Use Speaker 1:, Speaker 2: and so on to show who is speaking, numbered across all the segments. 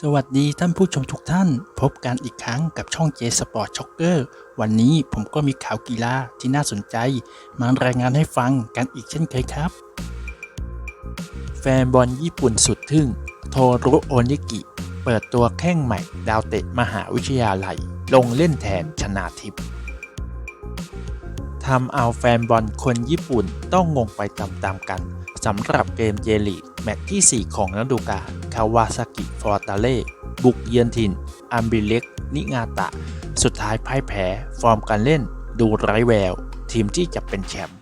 Speaker 1: สวัสดีท่านผู้ชมทุกท่าน พบกันอีกครั้งกับช่อง J Sport Shocker วันนี้ผมก็มีข่าวกีฬาที่น่าสนใจ มารายงานให้ฟังกันอีกเช่นเคยครับ แฟนบอลญี่ปุ่นสุดทึ่ง โทรุโอนิกิ เปิดตัวแข้งใหม่ ดาวเตะมหาวิทยาลัย ลงเล่นแทนชนาทิพย์ทำเอาแฟนบอลคนญี่ปุ่นต้องงงไปตามๆกัน สำหรับเกมเจลีแมตช์ที่ 4 ของฤดูกาลคาวาซากิฟอร์ตาเล่บุกเยือนถิ่นอัมบิเล็ก นิงาตะ สุดท้ายพ่ายแพ้ ฟอร์มการเล่น ดูไร้แวว ทีมที่จะเป็นแชมป์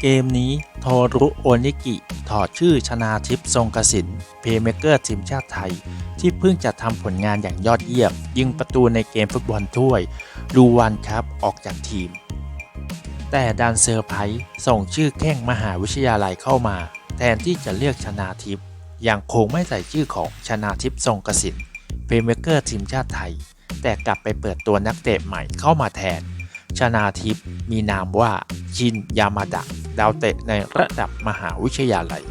Speaker 1: เกมนี้โทรุโอนิกิถอดชื่อชนาทิพย์ทรงกสินเพย์เมเกอร์ทีมชาติไทย ที่เพิ่งจะทำผลงานอย่างยอดเยี่ยมยิงประตูในเกมฟุตบอลถ้วยลูวันครับออกจากทีม แต่ดันเซอร์ไพรส์ส่งชื่อแข้งมหาวิทยาลัยเข้ามา แทนที่จะเลือกชนาทิพย์ยังคงไม่ใส่ชื่อของชนาทิพย์ทรงกสินเพย์เมเกอร์ทีมชาติไทย แต่กลับไปเปิดตัวนักเตะใหม่เข้ามาแทน ชนาทิพย์มีนามว่าชินยามาดะดาวเตะในระดับมหาวิทยาลัย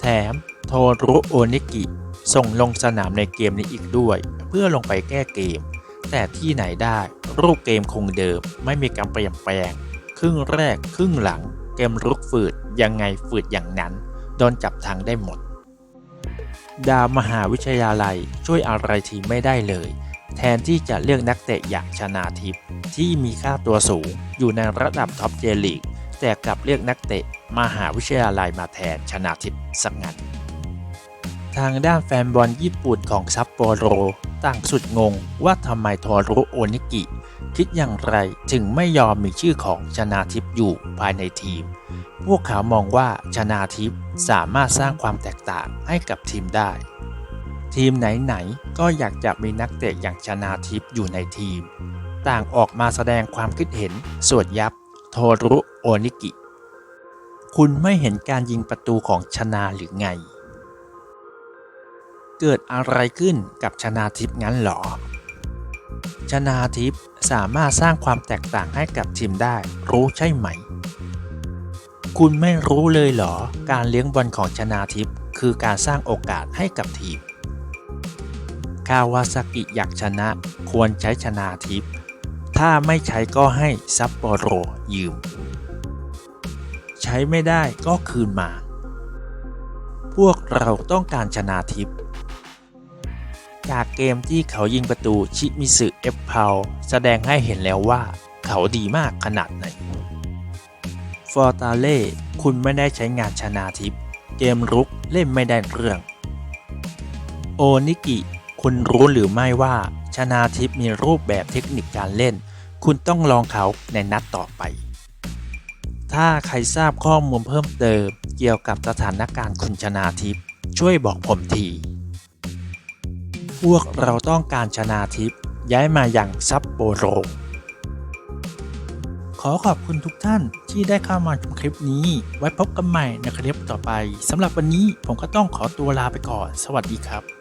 Speaker 1: แถมโทรุโอนิกิ ส่งลงสนามในเกมนี้อีกด้วย เพื่อลงไปแก้เกม แต่ที่ไหนได้รูปเกมคงเดิมไม่มีการเปลี่ยนแปลง ครึ่งแรกครึ่งหลัง เกมรุกฝืดยังไงฝืดอย่างนั้น โดนจับทางได้หมด ดาวมหาวิทยาลัยช่วยอะไรทีมไม่ได้เลย แทนที่จะเลือกนักเตะอย่างชนาทิพย์ที่มีค่าตัวสูงอยู่ในระดับท็อปเจลีกแต่กลับเลือกนักเตะมหาวิทยาลัยมาแทนชนาทิพย์สักงั้นทางด้านแฟนบอลญี่ปุ่นของซัปโปโร ต่างสุดงงว่าทำไมโทรุโอนิกิ คิดอย่างไรจึงไม่ยอมมีชื่อของชนาทิพย์อยู่ภายในทีม พวกเขามองว่าชนาทิพย์สามารถสร้างความแตกต่างให้กับทีมได้ ทีมไหนๆก็อยากจะมีนักเตะอย่างชนาทิพย์อยู่ในทีม ต่างออกมาแสดงความคิดเห็นสวดยับ โทรุโอนิกิ คุณไม่เห็นการยิงประตูของชนาหรือไง เกิดอะไรขึ้นกับชนาทิพย์งั้นหรอ ชนาทิพย์สามารถสร้างความแตกต่างให้กับทีมได้ รู้ใช่ไหม คุณไม่รู้เลยเหรอ การเลี้ยงบอลของชนาทิพย์คือการสร้างโอกาสให้กับทีม คาวาซากิอยากชนะควรใช้ชนาทิพย์ถ้าไม่ใช้ก็ให้ซัปโปโรยืม ใช้ไม่ได้ก็คืนมา พวกเราต้องการชนาทิพย์ จากเกมที่เขายิงประตูชิมิสึเอฟเพาแสดงให้เห็นแล้วว่าเขาดีมากขนาดไหน ฟอร์ตาเล่คุณไม่ได้ใช้งานชนาทิพเกมรุกเล่นไม่ได้เรื่อง โอนิกิ คุณรู้หรือไม่ว่าชนาทิพมีรูปแบบเทคนิคการเล่น คุณต้องลองเขาในนัดต่อไป ถ้าใครทราบข้อมูลเพิ่มเติมเกี่ยวกับสถานการณ์คุณชนาทิพช่วยบอกผมที พวกเราต้องการชนาทิพย์ย้ายมาอย่างซับโปโร ขอขอบคุณทุกท่านที่ได้เข้ามาชมคลิปนี้ ไว้พบกันใหม่ในคลิปต่อไปสำหรับวันนี้ผมก็ต้องขอตัวลาไปก่อน สวัสดีครับ